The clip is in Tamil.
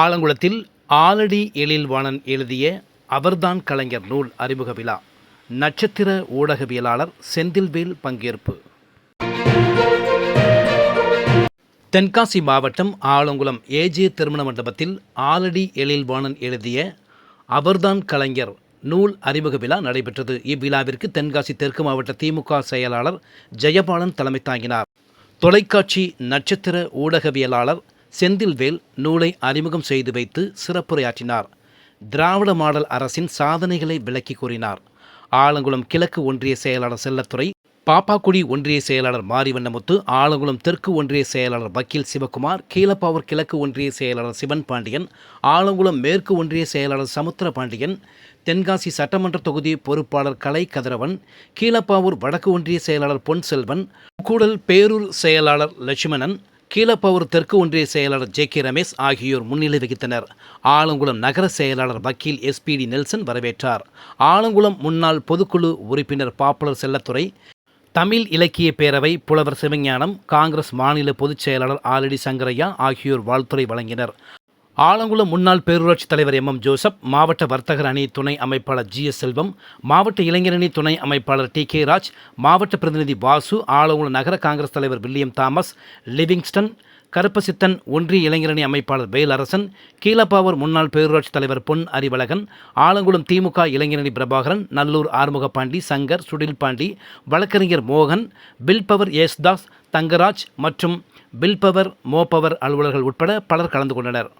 ஆலங்குளத்தில் ஆலடி எழில்வாணன் எழுதிய அவர்தான் கலைஞர் நூல் அறிமுக விழா. நட்சத்திர ஊடகவியலாளர் செந்தில்வேல் பங்கேற்பு. தென்காசி மாவட்டம் ஆலங்குளம் ஏஜே திருமண மண்டபத்தில் ஆலடி எழில்வாணன் எழுதிய அவர்தான் கலைஞர் நூல் அறிமுக விழா நடைபெற்றது. இவ்விழாவிற்கு தென்காசி தெற்கு மாவட்ட திமுக செயலாளர் ஜெயபாலன் தலைமை தாங்கினார். தொலைக்காட்சி நட்சத்திர ஊடகவியலாளர் செந்தில்வேல் நூலை அறிமுகம் செய்து வைத்து சிறப்புரையாற்றினார். திராவிட மாடல் அரசின் சாதனைகளை விளக்கி கூறினார். ஆலங்குளம் கிழக்கு ஒன்றிய செயலாளர் செல்லத்துறை பாப்பாக்குடி ஒன்றிய செயலாளர் மாரிவண்ணமுத்து ஆலங்குளம் தெற்கு ஒன்றிய செயலாளர் வக்கீல் சிவகுமார் கீழப்பாவூர் கிழக்கு ஒன்றிய செயலாளர் சிவன் பாண்டியன் ஆலங்குளம் மேற்கு ஒன்றிய செயலாளர் சமுத்திர பாண்டியன் தென்காசி சட்டமன்ற தொகுதி பொறுப்பாளர் கலை கதிரவன் கீழப்பாவூர் வடக்கு ஒன்றிய செயலாளர் பொன் செல்வன் கூடல் பேரூர் செயலாளர் லட்சுமணன் கீழப்பவர் தெற்கு ஒன்றிய செயலாளர் ஜே கே ரமேஷ் ஆகியோர் முன்னிலை வகித்தனர். ஆலங்குளம் நகர செயலாளர் வக்கீல் எஸ்பிடி நெல்சன் வரவேற்றார். ஆலங்குளம் முன்னாள் பொதுக்குழு உறுப்பினர் பாப்புலர் செல்லத்துறை தமிழ் இலக்கிய பேரவை புலவர் சிவஞானம் காங்கிரஸ் மாநில பொதுச் செயலாளர் ஆலடி சங்கரையா ஆகியோர் வாழ்த்துரை வழங்கினர். ஆலங்குளம் முன்னாள் பேரூராட்சி தலைவர் எம். எம். ஜோசப் மாவட்ட வர்த்தகர் அணி துணை அமைப்பாளர் ஜி. எஸ். செல்வம் மாவட்ட இளைஞரணி துணை அமைப்பாளர் டி. கே. ராஜ் மாவட்ட பிரதிநிதி வாசு ஆலங்குளம் நகர காங்கிரஸ் தலைவர் வில்லியம் தாமஸ் லிவிங்ஸ்டன் கருப்பசித்தன் ஒன்றிய இளைஞரணி அமைப்பாளர் வேலரசன் கீழப்பாவூர் முன்னாள் பேரூராட்சி தலைவர் பொன் அறிவழகன் ஆலங்குளம் திமுக இளைஞரணி பிரபாகரன் நல்லூர் ஆறுமுகபாண்டி சங்கர் சுடில் பாண்டி வழக்கறிஞர் மோகன் பில்பவர் யேசுதாஸ் தங்கராஜ் மற்றும் பில்பவர் மோபவர் அலுவலர்கள் உட்பட பலர் கலந்து கொண்டனர்.